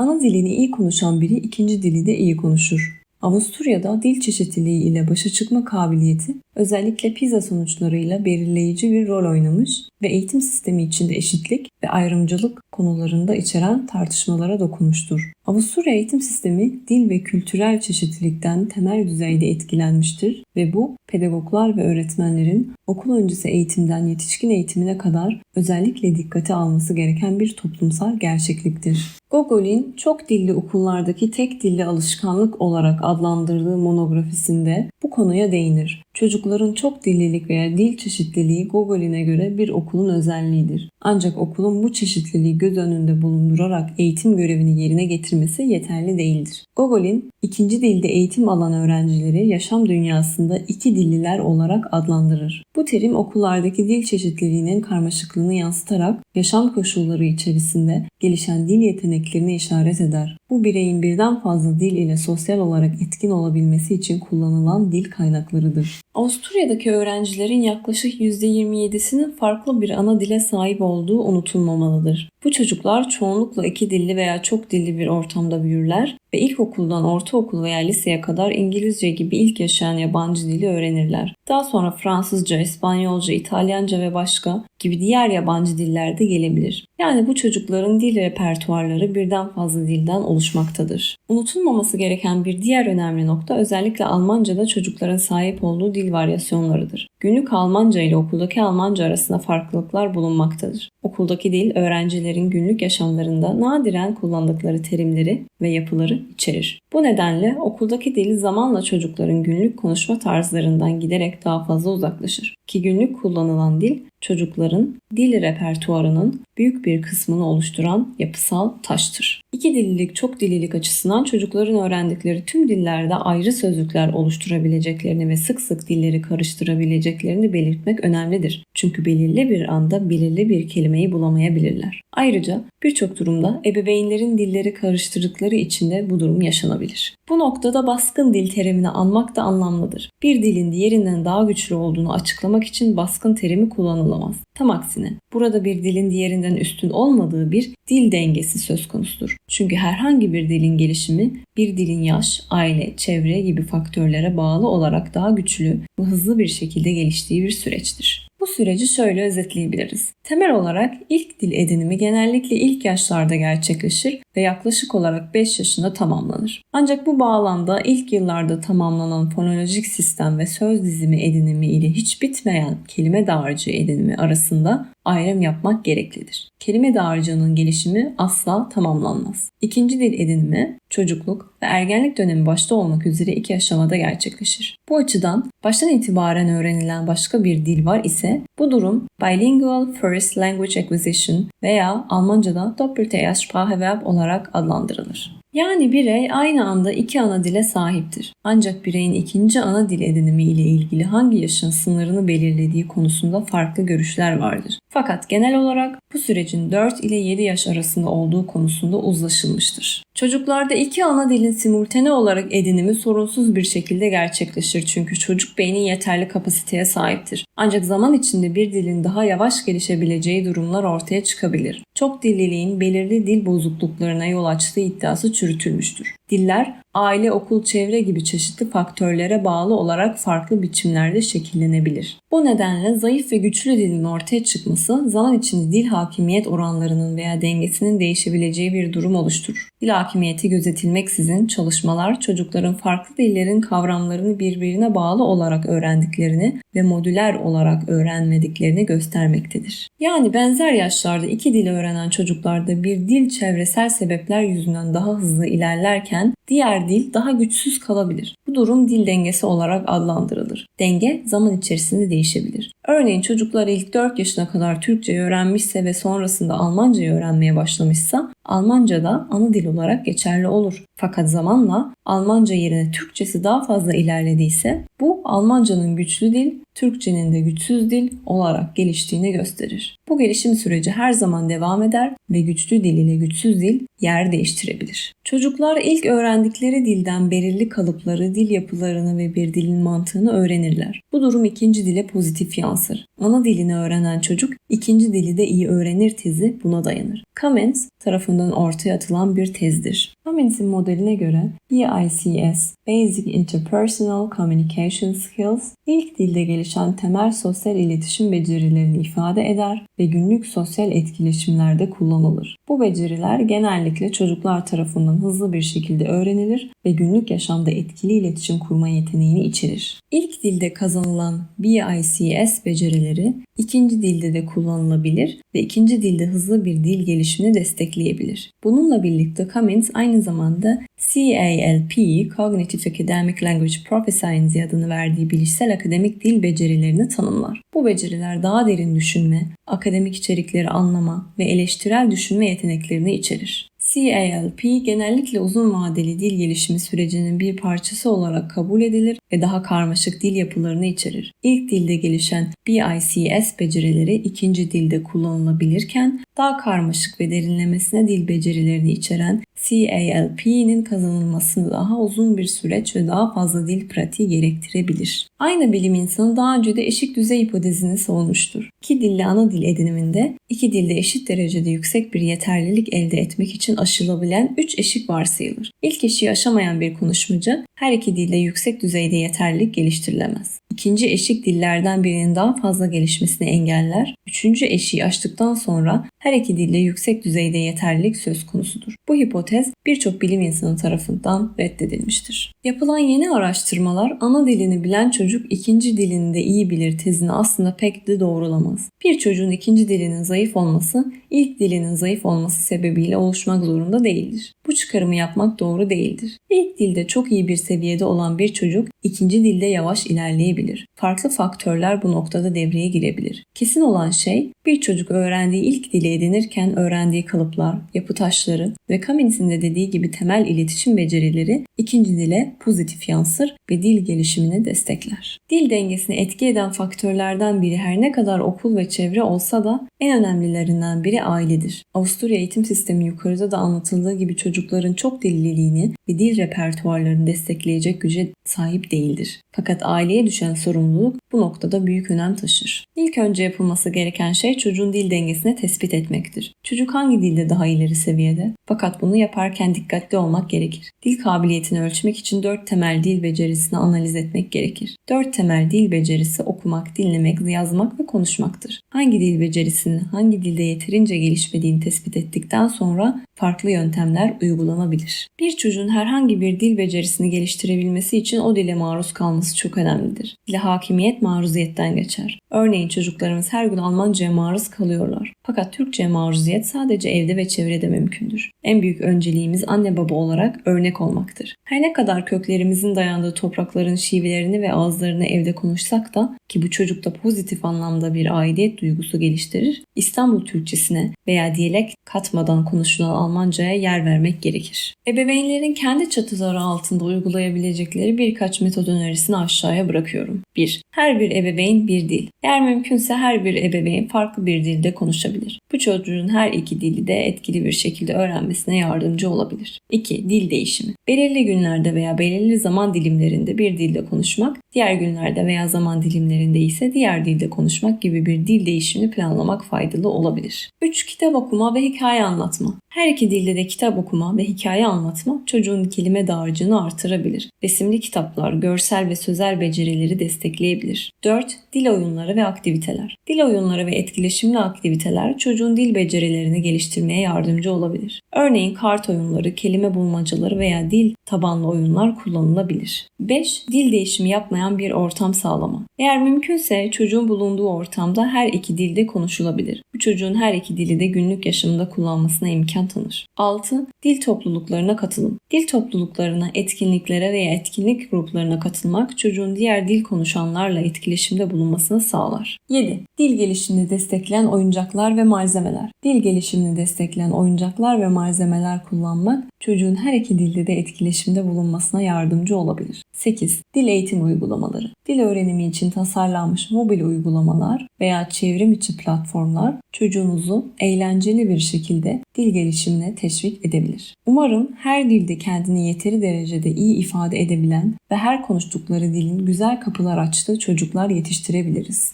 Ana dilini iyi konuşan biri ikinci dili de iyi konuşur. Avusturya'da dil çeşitliliği ile başa çıkma kabiliyeti özellikle PISA sonuçlarıyla belirleyici bir rol oynamış ve eğitim sistemi içinde eşitlik ve ayrımcılık konularında içeren tartışmalara dokunmuştur. Avusturya eğitim sistemi dil ve kültürel çeşitlilikten temel düzeyde etkilenmiştir ve bu pedagoglar ve öğretmenlerin okul öncesi eğitimden yetişkin eğitimine kadar özellikle dikkate alması gereken bir toplumsal gerçekliktir. Gogol'in çok dilli okullardaki tek dilli alışkanlık olarak adlandırdığı monografisinde bu konuya değinir. Çocukların çok dillilik veya dil çeşitliliği Gogol'ine göre bir okulun özelliğidir. Ancak okulun bu çeşitliliği göz önünde bulundurarak eğitim görevini yerine getirmesi yeterli değildir. Gogol'in ikinci dilde eğitim alan öğrencileri yaşam dünyasında iki dilliler olarak adlandırır. Bu terim okullardaki dil çeşitliliğinin karmaşıklığını yansıtarak yaşam koşulları içerisinde gelişen dil yeteneklerine işaret eder. Bu bireyin birden fazla dil ile sosyal olarak etkin olabilmesi için kullanılan dil kaynaklarıdır. Avusturya'daki öğrencilerin yaklaşık %27'sinin farklı bir ana dile sahip olduğu unutulmamalıdır. Bu çocuklar çoğunlukla iki dilli veya çok dilli bir ortamda büyürler ve ilkokuldan ortaokul veya liseye kadar İngilizce gibi ilk yaşayan yabancı dili öğrenirler. Daha sonra Fransızca, İspanyolca, İtalyanca ve başka gibi diğer yabancı diller de gelebilir. Yani bu çocukların dil repertuarları birden fazla dilden oluşmaktadır. Unutulmaması gereken bir diğer önemli nokta özellikle Almanca'da çocukların sahip olduğu dil varyasyonlarıdır. Günlük Almanca ile okuldaki Almanca arasında farklılıklar bulunmaktadır. Okuldaki dil öğrencilerin günlük yaşamlarında nadiren kullandıkları terimleri ve yapıları içerir. Bu nedenle okuldaki dil zamanla çocukların günlük konuşma tarzlarından giderek daha fazla uzaklaşır. Ki günlük kullanılan dil çocukların dil repertuarının büyük bir kısmını oluşturan yapısal taştır. İki dillilik çok dillilik açısından çocukların öğrendikleri tüm dillerde ayrı sözlükler oluşturabileceklerini ve sık sık dilleri karıştırabileceklerini belirtmek önemlidir. Çünkü belirli bir anda belirli bir kelimeyi bulamayabilirler. Ayrıca birçok durumda ebeveynlerin dilleri karıştırdıkları için de bu durum yaşanabilir. Bu noktada baskın dil terimini anmak da anlamlıdır. Bir dilin diğerinden daha güçlü olduğunu açıklamak için baskın terimi kullanılamaz. Tam aksine burada bir dilin diğerinden üstün olmadığı bir dil dengesi söz konusudur. Çünkü herhangi bir dilin gelişimi bir dilin yaş, aile, çevre gibi faktörlere bağlı olarak daha güçlü ve hızlı bir şekilde geliştiği bir süreçtir. Bu süreci şöyle özetleyebiliriz. Temel olarak ilk dil edinimi genellikle ilk yaşlarda gerçekleşir ve yaklaşık olarak 5 yaşında tamamlanır. Ancak bu bağlamda ilk yıllarda tamamlanan fonolojik sistem ve söz dizimi edinimi ile hiç bitmeyen kelime dağarcığı edinimi arasında ayrım yapmak gereklidir. Kelime dağarcığının gelişimi asla tamamlanmaz. İkinci dil edinimi, çocukluk ve ergenlik dönemi başta olmak üzere iki aşamada gerçekleşir. Bu açıdan baştan itibaren öğrenilen başka bir dil var ise bu durum Bilingual First Language Acquisition veya Almanca'da Doppelte Erstspracheverb olarak adlandırılır. Yani birey aynı anda iki ana dile sahiptir. Ancak bireyin ikinci ana dil edinimi ile ilgili hangi yaşın sınırını belirlediği konusunda farklı görüşler vardır. Fakat genel olarak bu sürecin 4 ile 7 yaş arasında olduğu konusunda uzlaşılmıştır. Çocuklarda iki ana dilin simultane olarak edinimi sorunsuz bir şekilde gerçekleşir çünkü çocuk beynin yeterli kapasiteye sahiptir. Ancak zaman içinde bir dilin daha yavaş gelişebileceği durumlar ortaya çıkabilir. Çok dilliliğin belirli dil bozukluklarına yol açtığı iddiası çürütülmüştür. Diller aile, okul, çevre gibi çeşitli faktörlere bağlı olarak farklı biçimlerde şekillenebilir. Bu nedenle zayıf ve güçlü dilin ortaya çıkması zaman içinde dil hakimiyet oranlarının veya dengesinin değişebileceği bir durum oluşturur. Dil hakimiyeti gözetilmeksizin çalışmalar çocukların farklı dillerin kavramlarını birbirine bağlı olarak öğrendiklerini ve modüler olarak öğrenmediklerini göstermektedir. Yani benzer yaşlarda iki dil öğrenen çocuklarda bir dil çevresel sebepler yüzünden daha hızlı ilerlerken diğer dil daha güçsüz kalabilir. Bu durum dil dengesi olarak adlandırılır. Denge zaman içerisinde değişebilir. Örneğin çocuklar ilk 4 yaşına kadar Türkçe öğrenmişse ve sonrasında Almancayı öğrenmeye başlamışsa Almanca da ana dil olarak geçerli olur. Fakat zamanla Almanca yerine Türkçesi daha fazla ilerlediyse bu Almancanın güçlü dil, Türkçenin de güçsüz dil olarak geliştiğini gösterir. Bu gelişim süreci her zaman devam eder ve güçlü dil ile güçsüz dil yer değiştirebilir. Çocuklar ilk öğrendikleri dilden belirli kalıpları, dil yapılarını ve bir dilin mantığını öğrenirler. Bu durum ikinci dile pozitif yansır yansır. Ana dilini öğrenen çocuk ikinci dili de iyi öğrenir tezi buna dayanır. Cummins tarafından ortaya atılan bir tezdir. Cummins'in modeline göre BICS, Basic Interpersonal Communication Skills, ilk dilde gelişen temel sosyal iletişim becerilerini ifade eder ve günlük sosyal etkileşimlerde kullanılır. Bu beceriler genellikle çocuklar tarafından hızlı bir şekilde öğrenilir ve günlük yaşamda etkili iletişim kurma yeteneğini içerir. İlk dilde kazanılan BICS becerileri ikinci dilde de kullanılabilir ve ikinci dilde hızlı bir dil gelişimini destekleyebilir. Bununla birlikte Cummins aynı zamanda CALP, Cognitive Academic Language Proficiency adını verdiği bilişsel akademik dil becerilerini tanımlar. Bu beceriler daha derin düşünme, akademik içerikleri anlama ve eleştirel düşünme yeteneklerini içerir. CALP genellikle uzun vadeli dil gelişimi sürecinin bir parçası olarak kabul edilir ve daha karmaşık dil yapılarını içerir. İlk dilde gelişen BICS becerileri ikinci dilde kullanılabilirken daha karmaşık ve derinlemesine dil becerilerini içeren CALP'nin kazanılması daha uzun bir süreç ve daha fazla dil pratiği gerektirebilir. Aynı bilim insanı daha önce de eşik düzey hipotezini savunmuştur. İki dilli ana dil ediniminde iki dilde eşit derecede yüksek bir yeterlilik elde etmek için aşılabilen 3 eşik varsayılır. İlk eşiği aşamayan bir konuşmacı her iki dilde yüksek düzeyde yeterlilik geliştirilemez. İkinci eşik dillerden birinin daha fazla gelişmesini engeller. Üçüncü eşiği aştıktan sonra her iki dilde yüksek düzeyde yeterlilik söz konusudur. Bu hipotez birçok bilim insanı tarafından reddedilmiştir. Yapılan yeni araştırmalar ana dilini bilen çocuk ikinci dilini de iyi bilir tezini aslında pek de doğrulamaz. Bir çocuğun ikinci dilinin zayıf olması ilk dilinin zayıf olması sebebiyle oluşmak zorunda değildir. Bu çıkarımı yapmak doğru değildir. İlk dilde çok iyi bir seviyede olan bir çocuk ikinci dilde yavaş ilerleyebilir. Farklı faktörler bu noktada devreye girebilir. Kesin olan şey bir çocuk öğrendiği ilk dili edinirken öğrendiği kalıplar, yapı taşları ve Cummins'in de dediği gibi temel iletişim becerileri ikinci dile pozitif yansır ve dil gelişimini destekler. Dil dengesini etki eden faktörlerden biri her ne kadar okul ve çevre olsa da en önemlilerinden biri ailedir. Avusturya eğitim sistemi yukarıda da anlatıldığı gibi çocukların çok dilliliğini ve dil repertuarlarını destekleyecek güce sahip değildir. Fakat aileye düşen sorumluluk bu noktada büyük önem taşır. İlk önce yapılması gereken şey çocuğun dil dengesini tespit etmektir. Çocuk hangi dilde daha ileri seviyede? Fakat bunu yaparken dikkatli olmak gerekir. Dil kabiliyetini ölçmek için dört temel dil becerisini analiz etmek gerekir. Dört temel dil becerisi okumak, dinlemek, yazmak ve konuşmaktır. Hangi dil becerisinin hangi dilde yeterince gelişmediğini tespit ettikten sonra farklı yöntemler uygulanabilir. Bir çocuğun herhangi bir dil becerisini geliştirebilmesi için o dile maruz kalması çok önemlidir. Dile hakimiyet maruziyetten geçer. Örneğin çocuklarımız her gün Almanca'ya maruz kalıyorlar. Fakat Türkçe'ye maruziyet sadece evde ve çevrede mümkündür. En büyük önceliğimiz anne baba olarak örnek olmaktır. Her ne kadar köklerimizin dayandığı toprakların şivelerini ve ağızlarını evde konuşsak da ki bu çocukta pozitif anlamda bir aidiyet duygusu geliştirir, İstanbul Türkçesine veya diyalek katmadan konuşulan Almanca'ya yer vermek gerekir. Ebeveynlerin kendi çatıları altında uygulayabilecekleri birkaç metod önerisini aşağıya bırakıyorum. 1. Her bir ebeveyn bir dil. Eğer mümkünse her bir ebeveyn farklı bir dilde konuşabilir. Bu çocuğun her iki dili de etkili bir şekilde öğrenmesine yardımcı olabilir. 2. Dil değişimi. Belirli günlerde veya belirli zaman dilimlerinde bir dilde konuşmak, diğer günlerde veya zaman dilimlerinde ise diğer dilde konuşmak gibi bir dil değişimini planlamak faydalı olabilir. 3. Kitap okuma ve hikaye anlatma. Her iki dilde de kitap okuma ve hikaye anlatma çocuğun kelime dağarcığını artırabilir. Resimli kitaplar, görsel ve sözel becerileri destekleyebilir. 4. Dil oyunları ve aktiviteler. Dil oyunları ve etkileşimli aktiviteler çocuğun dil becerilerini geliştirmeye yardımcı olabilir. Örneğin kart oyunları, kelime bulmacaları veya dil tabanlı oyunlar kullanılabilir. 5. Dil değişimi yapmayan bir ortam sağlama. Eğer mümkünse çocuğun bulunduğu ortamda her iki dilde konuşulabilir. Bu çocuğun her iki dili de günlük yaşamında kullanmasına imkan tanır. 6. Dil topluluklarına katılım. Dil topluluklarına, etkinliklere veya etkinlik gruplarına katılmak çocuğun diğer dil konuşanlarla etkileşimde bulunmasını sağlar. 7. Dil gelişimini destekleyen oyuncaklar ve malzemeler. Dil gelişimini destekleyen oyuncaklar ve malzemeler kullanmak çocuğun her iki dilde de etkileşimde bulunmasına yardımcı olabilir. 8. Dil eğitim uygulamaları. Dil öğrenimi için tasarlanmış mobil uygulamalar veya çevrim içi platformlar çocuğunuzu eğlenceli bir şekilde dil gelişimine teşvik edebilir. Umarım her dilde kendini yeteri derecede iyi ifade edebilen ve her konuştukları dilin güzel kapılar açtığı çocuklar yetiştirebiliriz.